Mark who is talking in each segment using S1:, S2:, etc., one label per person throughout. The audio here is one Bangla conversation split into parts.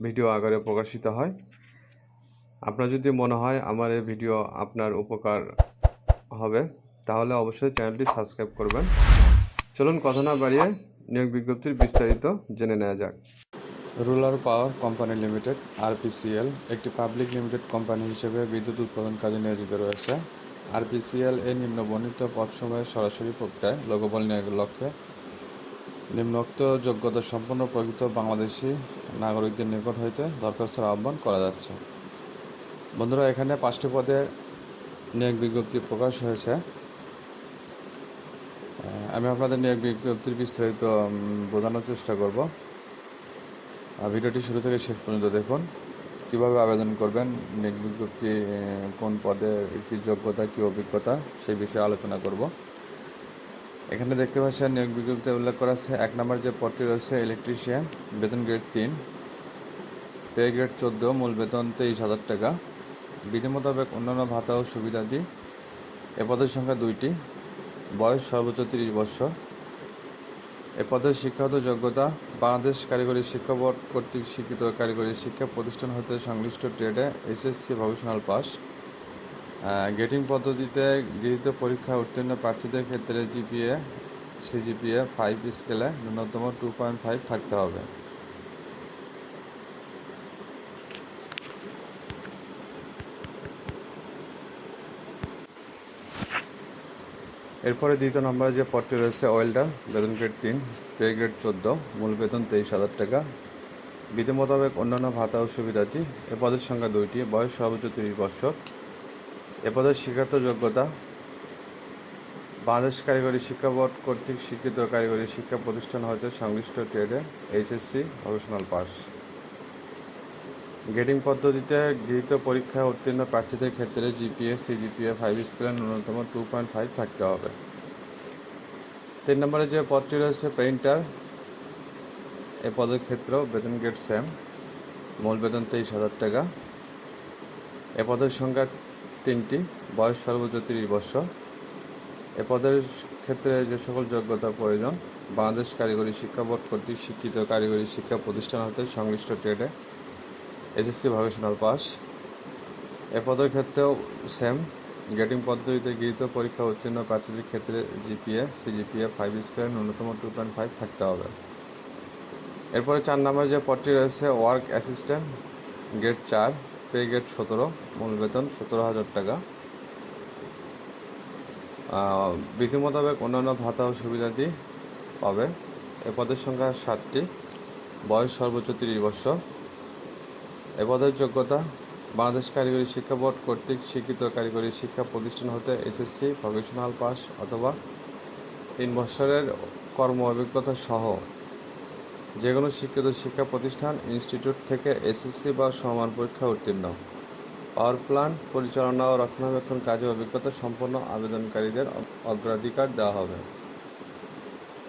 S1: ভিডিও আকারে প্রকাশিত হয়। আপনার যদি মনে হয় আমার এই ভিডিও আপনার উপকার হবে, তাহলে অবশ্যই চ্যানেলটি সাবস্ক্রাইব করবেন। চলুন কথা না বাড়িয়ে নিয়োগ বিজ্ঞপ্তির বিস্তারিত জেনে নেওয়া যাক। Rural power company limited, RPCL, একটি পাবলিক লিমিটেড কোম্পানি হিসেবে বিদ্যুৎ উৎপাদন কাজে নিয়োজিত রয়েছে। আরপিসিএল এর নিম্নবর্ণিত পদসমূহে সরাসরি প্রক্রিয়ায় লোকবল নিয়োগের লক্ষ্যে নিম্নোক্ত যোগ্যতা সম্পন্ন প্রকৃত বাংলাদেশি নাগরিকদের নিকট হইতে দরখাস্তের আহ্বান করা যাচ্ছে। বন্ধুরা, এখানে পাঁচটি পদে নিয়োগ বিজ্ঞপ্তি প্রকাশ হয়েছে। আমি আপনাদের নিয়োগ বিজ্ঞপ্তির বিস্তারিত বোঝানোর চেষ্টা করব। ভিডিওটি শুরু থেকে শেষ পর্যন্ত দেখুন। কীভাবে আবেদন করবেন, নিয়োগ বিজ্ঞপ্তি কোন পদে কী যোগ্যতা, কী অভিজ্ঞতা, সেই বিষয়ে আলোচনা করব। এখানে দেখতে পাচ্ছেন নিয়োগ বিজ্ঞপ্তিতে উল্লেখ করা আছে, এক নম্বর যে পদটি রয়েছে ইলেকট্রিশিয়ান বেতন গ্রেড তিন পে গ্রেড চোদ্দ, মূল বেতন তেইশ হাজার টাকা। বিধি মোতাবেক অন্যান্য ভাতা ও সুবিধাদি এ পদের সংখ্যা দুইটি, বয়স সর্বোচ্চ তিরিশ বছর। এ পদের শিক্ষাগত যোগ্যতা, বাংলাদেশ কারিগরি শিক্ষা বোর্ড কর্তৃক স্বীকৃত কারিগরি শিক্ষা প্রতিষ্ঠান হতে সংশ্লিষ্ট ট্রেডে এসএসসি ভকেশনাল পাস গেটিং পদ্ধতিতে গৃহীত পরীক্ষা উত্তীর্ণ প্রার্থীদের ক্ষেত্রে জিপিএ সিজিপিএ ফাইভ স্কেলে ন্যূনতম টু পয়েন্ট ফাইভ থাকতে হবে। এরপরে দ্বিতীয় নম্বরে যে পদটি রয়েছে ওয়েল্ডার বেতন গ্রেড তিন পে গ্রেড চোদ্দ, মূল বেতন তেইশ হাজার টাকা। বিধি মোতাবেক অন্যান্য ভাতা ও সুবিধাটি এ পদের সংখ্যা দুইটি, বয়স সর্বোচ্চ তিরিশ বছর। এ পদের শিক্ষাগত যোগ্যতা, বাংলাদেশ কারিগরি শিক্ষা বোর্ড কর্তৃক স্বীকৃত কারিগরি শিক্ষা প্রতিষ্ঠান হতে সংশ্লিষ্ট ট্রেডে এইচএসসি প্রফেশনাল পাস গেটিং পদ্ধতিতে গৃহীত পরীক্ষায় উত্তীর্ণ প্রার্থীদের ক্ষেত্রে জিপিএ সিজিপিএ ফাইভ স্কেলের ন্যূনতম টু পয়েন্ট ফাইভ থাকতে হবে। তিন নম্বরে যে পদটি রয়েছে পেইন্টার এ পদের ক্ষেত্রেও বেতন গ্রেড সেম মূল বেতন তেইশ হাজার টাকা। এ পদের সংখ্যা তিনটি, বয়স সর্বোচ্চ তিরিশ বছর এ পদের ক্ষেত্রে যে সকল যোগ্যতা প্রয়োজন, বাংলাদেশ কারিগরি শিক্ষা বোর্ড কর্তৃক শিক্ষিত কারিগরি শিক্ষা প্রতিষ্ঠান হতে সংশ্লিষ্ট ট্রেডে এসএসসি ভকেশনাল পাস। এ পদের ক্ষেত্রেও সেম গেটিং পদ্ধতিতে গৃহীত পরীক্ষা উত্তীর্ণ প্রার্থীদের ক্ষেত্রে জিপিএ সিজিপিএ ফাইভ স্কোয়ার ন্যূনতম টু পয়েন্ট ফাইভ থাকতে হবে। এরপরে চার নম্বরে যে পদটি রয়েছে ওয়ার্ক অ্যাসিস্ট্যান্ট গ্রেড চার। পে গেট সতেরো, মূল বেতন সতেরো হাজার টাকা। বিধি মোতাবেক অন্যান্য ভাতা ও সুবিধাদি পাবে। এ পদের সংখ্যা সাতটি। বয়স সর্বোচ্চ তিরিশ বছর এ পদের যোগ্যতা, বাংলাদেশ কারিগরি শিক্ষা বোর্ড কর্তৃক স্বীকৃত কারিগরি শিক্ষা প্রতিষ্ঠান হতে এসএসসি, প্রফেশনাল পাস অথবা তিন বছরের কর্ম অভিজ্ঞতা সহ যে কোনো স্বীকৃত শিক্ষা প্রতিষ্ঠান, ইনস্টিটিউট থেকে এসএসসি বা সমান পরীক্ষা উত্তীর্ণ। পাওয়ার প্ল্যান্ট পরিচালনা ও রক্ষণাবেক্ষণ কাজে অভিজ্ঞতা সম্পন্ন আবেদনকারীদের অগ্রাধিকার দেওয়া হবে।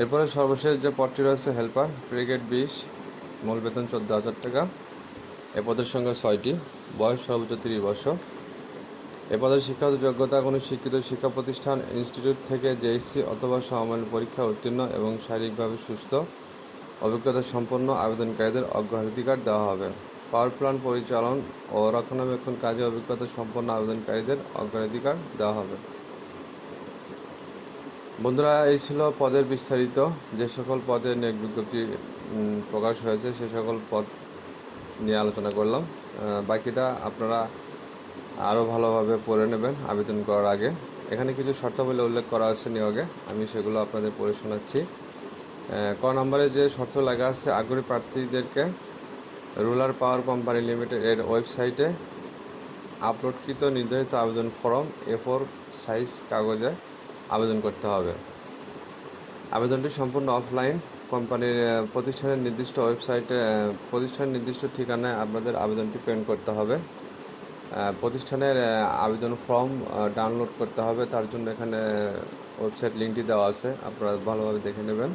S1: এরপরে সর্বশেষ যে পদটি রয়েছে, হেল্পার, ব্রিগেড বিশ, মূল বেতন চোদ্দ হাজার টাকা। এ পদের সংখ্যা ছয়টি, বয়স সর্বোচ্চ তিরিশ বছর। এ পদের শিক্ষাগত যোগ্যতা কোনো শিক্ষিত শিক্ষা প্রতিষ্ঠান, ইনস্টিটিউট থেকে জেএসসি অথবা সমমানের পরীক্ষা উত্তীর্ণ এবং শারীরিকভাবে সুস্থ। অভিজ্ঞতা সম্পন্ন আবেদনকারীদের অগ্রাধিকার দেওয়া হবে। পাওয়ার প্ল্যান্ট পরিচালন ও রক্ষণাবেক্ষণ কাজে অভিজ্ঞতা সম্পন্ন আবেদনকারীদের অগ্রাধিকার দেওয়া হবে। বন্ধুরা, এই ছিল পদের বিস্তারিত। যে সকল পদে নিয়োগ বিজ্ঞপ্তি প্রকাশ হয়েছে, সে সকল পদ নিয়ে আলোচনা করলাম। বাকিটা আপনারা আরও ভালোভাবে পড়ে নেবেন আবেদন করার আগে। এখানে কিছু শর্তাবলী উল্লেখ করা আছে নিয়োগে। আমি সেগুলো আপনাদের পড়ে শোনাচ্ছি। ক নম্বরে যে শর্ত লেখা আছে, আগ্রহী প্রার্থীদেরকে রুলার পাওয়ার কোম্পানি লিমিটেড এর ওয়েবসাইটে আপলোডকৃত নির্ধারিত আবেদন ফর্ম এ ফোর সাইজ কাগজে আবেদন করতে হবে। আবেদনটি সম্পূর্ণ অফলাইন। কোম্পানির প্রতিষ্ঠানের নির্দিষ্ট ওয়েবসাইটে প্রতিষ্ঠানের নির্দিষ্ট ঠিকানায় আপনাদের আবেদনটি প্রিন্ট করতে হবে। প্রতিষ্ঠানের আবেদন ফর্ম ডাউনলোড করতে হবে। তার জন্য এখানে ওয়েবসাইট লিঙ্কটি দেওয়া আছে। আপনারা ভালোভাবে দেখে নেবেন।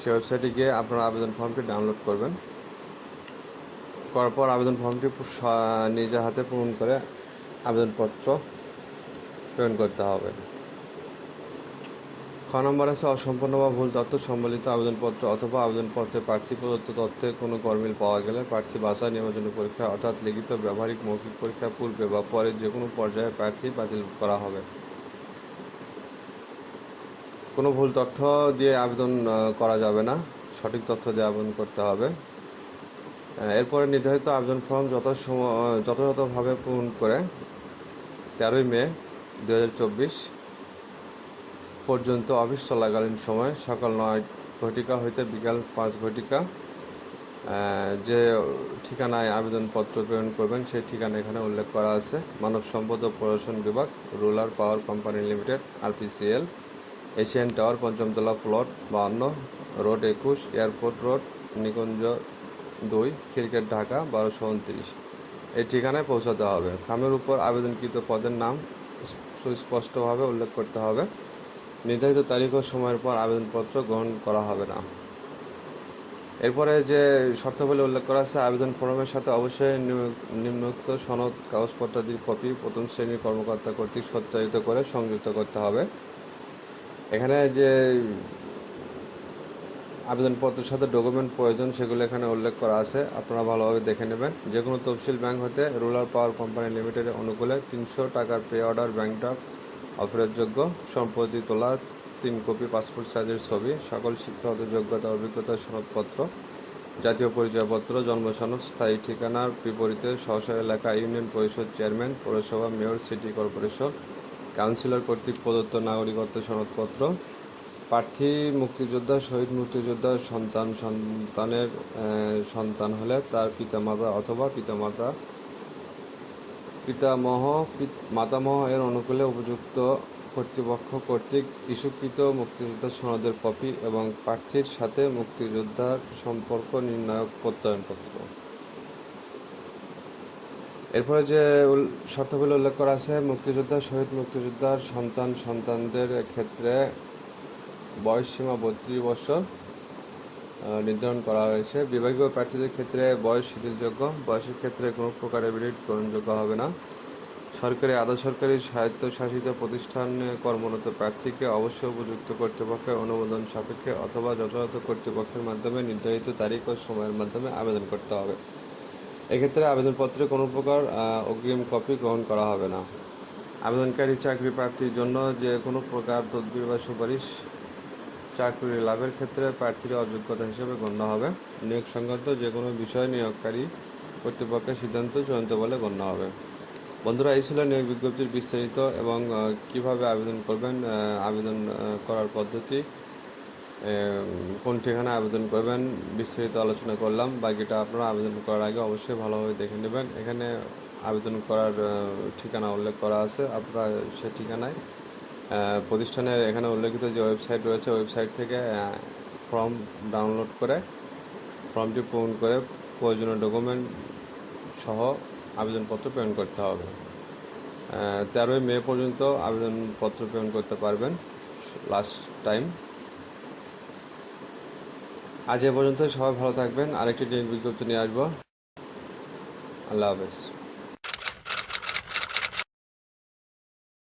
S1: সেই ওয়েবসাইটে গিয়ে আপনারা আবেদন ফর্মটি ডাউনলোড করবেন। করার পর আবেদন ফর্মটি নিজের হাতে পূরণ করে আবেদনপত্র প্রেরণ করতে হবে। খ নম্বর আছে, অসম্পূর্ণ বা ভুল তথ্য সম্বলিত আবেদনপত্র অথবা আবেদনপত্রে প্রার্থী প্রদত্ত তথ্যের কোনো গরমিল পাওয়া গেলে প্রার্থী বাছাই, নির্বাচনী পরীক্ষা অর্থাৎ লিখিত ব্যবহারিক মৌখিক পরীক্ষা, পূর্বে বা পরে যে কোনো পর্যায়ে প্রার্থী বাতিল করা হবে। কোনো ভুল তথ্য দিয়ে আবেদন করা যাবে না। সঠিক তথ্য দিয়ে আবেদন করতে হবে। এরপরে নির্ধারিত আবেদন ফর্ম যত সময় যথাযথভাবে পূরণ করে তেরোই মে দুহাজার চব্বিশ পর্যন্ত অফিস চলাকালীন সময় সকাল নয় ঘটিকা হইতে বিকাল পাঁচ ঘটিকা যে ঠিকানায় আবেদনপত্র প্রেরণ করবেন সেই ঠিকানা এখানে উল্লেখ করা আছে। মানব সম্পদ ও প্রশাসন বিভাগ rural power company limited, RPCL. Asian tower পঞ্চমতলা plot বাহান্ন, রোড একুশ, এয়ারপোর্ট রোড, নিকুঞ্জ দুই ক্রিকেট ঢাকা, বারোশো উনত্রিশ। এই ঠিকানায় পৌঁছাতে হবে। খামের উপর আবেদনকৃত পদের নাম সুস্পষ্টভাবে উল্লেখ করতে হবে। নির্ধারিত তারিখ ও সময়ের পর আবেদনপত্র গ্রহণ করা হবে না। এরপরে যে শর্তাবলী উল্লেখ করা আছে, আবেদন ফর্মের সাথে অবশ্যই নিম- নিম্নোক্ত সনদ, কাগজপত্রাদির কপি, প্রথম শ্রেণির কর্মকর্তা কর্তৃক সত্যায়িত করে সংযুক্ত করতে হবে। এখানে যে আবেদনপত্রের সাথে ডকুমেন্ট প্রয়োজন সেগুলো এখানে উল্লেখ করা আছে। আপনারা ভালোভাবে দেখে নেবেন। যে কোনো তফসিল ব্যাংক হতে রুরাল পাওয়ার কোম্পানি লিমিটেডের অনুকূলে তিনশো টাকার পে অর্ডার ব্যাংক ড্রাফট অফারেরযোগ্য সম্প্রতি তোলা, তিন কপি পাসপোর্ট সাইজের ছবি, সকল শিক্ষাগত যোগ্যতা, অভিজ্ঞতা, সনদপত্র, জাতীয় পরিচয়পত্র, জন্ম জন্মসনদ স্থায়ী ঠিকানার বিপরীতে স্ব এলাকা ইউনিয়ন পরিষদ চেয়ারম্যান, পৌরসভা, মেয়র, সিটি কর্পোরেশন কাউন্সিলর কর্তৃক প্রদত্ত নাগরিকত্ব সনদপত্র, প্রার্থী, মুক্তিযোদ্ধা, শহীদ মুক্তিযোদ্ধার সন্তান, সন্তানের সন্তান হলে তার পিতামাতা অথবা পিতামাতা, পিতামহ মাতামহ এর অনুকূলে উপযুক্ত কর্তৃপক্ষ কর্তৃক ইস্যুকৃত মুক্তিযোদ্ধা সনদের কপি এবং প্রার্থীর সাথে মুক্তিযোদ্ধার সম্পর্ক নির্ণায়ক প্রত্যয়নপত্র। এরপরে যে শর্তাবলী উল্লেখ করা আছে, মুক্তিযোদ্ধা, শহীদ মুক্তিযোদ্ধার সন্তান সন্তানদের ক্ষেত্রে বয়স সীমা বত্রিশ বছর নির্ধারণ করা হয়েছে। বিভাগীয় প্রার্থীদের ক্ষেত্রে বয়স শিথিলযোগ্য, বয়সের ক্ষেত্রে কোনো প্রকার এভিডেট গ্রহণযোগ্য হবে না। সরকারি আধা সরকারি স্বায়ত্তশাসিত প্রতিষ্ঠানে কর্মরত প্রার্থীকে অবশ্যই উপযুক্ত কর্তৃপক্ষের অনুমোদন সাপেক্ষে অথবা যথাযথ কর্তৃপক্ষের মাধ্যমে নির্ধারিত তারিখ ও সময়ের মাধ্যমে আবেদন করতে হবে। এক্ষেত্রে আবেদনপত্রে কোনো প্রকার অগ্রিম কপি গ্রহণ করা হবে না। আবেদনকারী চাকরি প্রার্থীর জন্য যে কোনো প্রকার তদবির বা সুপারিশ চাকরি লাভের ক্ষেত্রে প্রার্থীর অযোগ্যতা হিসেবে গণ্য হবে। নিয়োগ সংক্রান্ত যে কোনো বিষয় নিয়োগকারী কর্তৃপক্ষের সিদ্ধান্ত চূড়ান্ত বলে গণ্য হবে। বন্ধুরা, এই ছিল নিয়োগ বিজ্ঞপ্তির বিস্তারিত এবং কীভাবে আবেদন করবেন আবেদন করার পদ্ধতি। কোন ঠিকানায় আবেদন করবেন বিস্তারিত আলোচনা করলাম। বাকিটা আপনারা আবেদন করার আগে অবশ্যই ভালোভাবে দেখে নেবেন। এখানে আবেদন করার ঠিকানা উল্লেখ করা আছে আপনারা সে ঠিকানায়। প্রতিষ্ঠানের এখানে উল্লেখিত যে ওয়েবসাইট রয়েছে, ওয়েবসাইট থেকে ফর্ম ডাউনলোড করে, ফর্মটি পূরণ করে প্রয়োজনীয় ডকুমেন্ট সহ আবেদনপত্র প্রেরণ করতে হবে। তেরোই মে পর্যন্ত আবেদনপত্র প্রেরণ করতে পারবেন, লাস্ট টাইম। আজ এ পর্যন্ত সবাই ভালো থাকবেন। আরেকটি নিয়োগ বিজ্ঞপ্তি নিয়ে আসব। আল্লাহ হাফেজ।